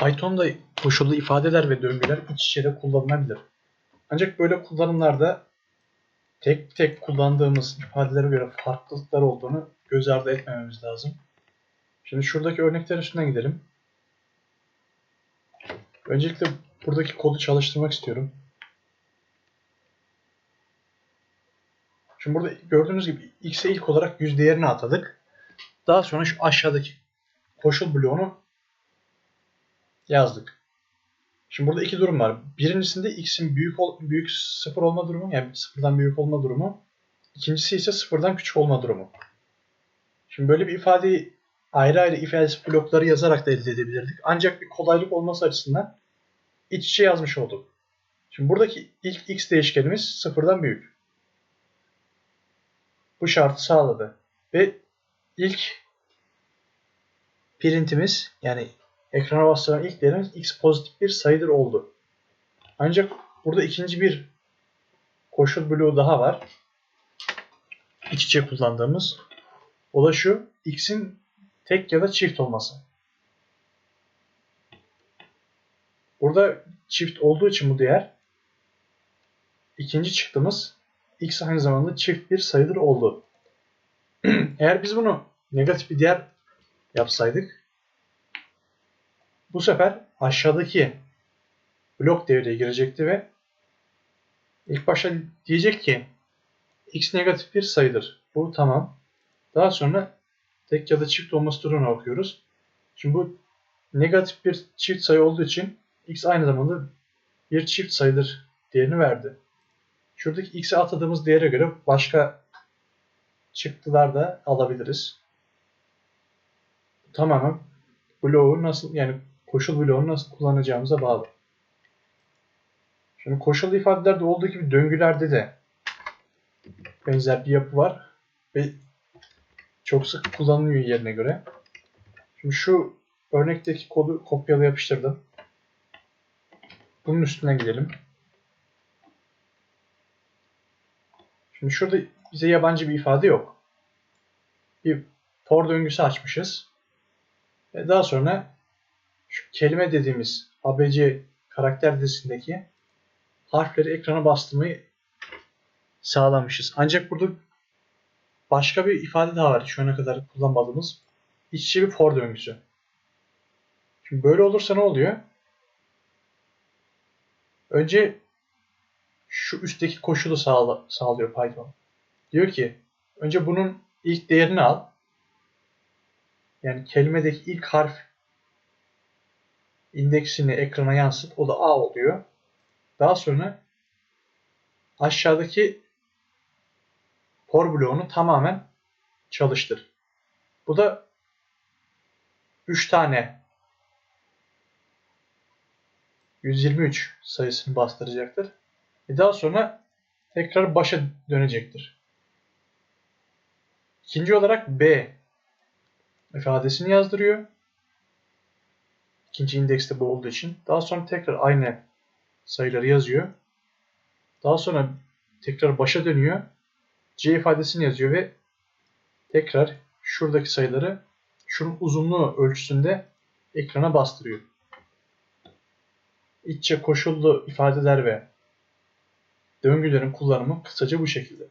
Python'da koşullu ifadeler ve döngüler iç içe de kullanılabilir. Ancak böyle kullanımlarda tek tek kullandığımız ifadelere göre farklılıklar olduğunu göz ardı etmememiz lazım. Şimdi şuradaki örnekler üstünden gidelim. Öncelikle buradaki kodu çalıştırmak istiyorum. Şimdi burada gördüğünüz gibi x'e ilk olarak yüz değerini atadık. Daha sonra şu aşağıdaki koşul bloğunu yazdık. Şimdi burada iki durum var. Birincisinde x'in büyük ol, büyük sıfır olma durumu yani sıfırdan büyük olma durumu. İkincisi ise sıfırdan küçük olma durumu. Şimdi böyle bir ifadeyi ayrı ayrı if else blokları yazarak da elde edebilirdik. Ancak bir kolaylık olması açısından iç içe yazmış olduk. Şimdi buradaki ilk x değişkenimiz sıfırdan büyük. Bu şartı sağladı. Ve ilk printimiz yani ekrana bastıran ilk değerimiz x pozitif bir sayıdır oldu. Ancak burada ikinci bir koşul bloğu daha var. İç içe kullandığımız. O da şu. x'in tek ya da çift olması. Burada çift olduğu için bu değer ikinci çıktığımız x aynı zamanda çift bir sayıdır oldu. Eğer biz bunu negatif bir değer yapsaydık bu sefer aşağıdaki blok devreye girecekti ve ilk başta diyecek ki x negatif bir sayıdır. Bu tamam. Daha sonra tek ya da çift olması durumuna bakıyoruz. Şimdi bu negatif bir çift sayı olduğu için x aynı zamanda bir çift sayıdır değerini verdi. Şuradaki x'e atadığımız değere göre başka çıktılar da alabiliriz. Tamamen bloğu nasıl yani koşul bloğunu nasıl kullanacağımıza bağlı. Şimdi koşullu ifadelerde olduğu gibi döngülerde de benzer bir yapı var ve çok sık kullanılıyor yerine göre. Şimdi şu örnekteki kodu kopyala yapıştırdım. Bunun üstüne gidelim. Şimdi şurada bize yabancı bir ifade yok. Bir for döngüsü açmışız. Ve daha sonra şu kelime dediğimiz ABC karakter dizisindeki harfleri ekrana bastırmayı sağlamışız. Ancak burada başka bir ifade daha var şu ana kadar kullanmadığımız. İç içe bir for döngüsü. Şimdi böyle olursa ne oluyor? Önce şu üstteki koşulu sağla, sağlıyor Python. Diyor ki önce bunun ilk değerini al. Yani kelimedeki ilk harf indeksini ekrana yansıt. O da A oluyor. Daha sonra aşağıdaki for bloğunu tamamen çalıştır. Bu da 3 tane 123 sayısını bastıracaktır. E daha sonra tekrar başa dönecektir. İkinci olarak B ifadesini yazdırıyor. İkinci indekste bu olduğu için. Daha sonra tekrar aynı sayıları yazıyor. Daha sonra tekrar başa dönüyor. C ifadesini yazıyor ve tekrar şuradaki sayıları şunun uzunluğu ölçüsünde ekrana bastırıyor. İççe koşullu ifadeler ve döngülerin kullanımı kısaca bu şekilde.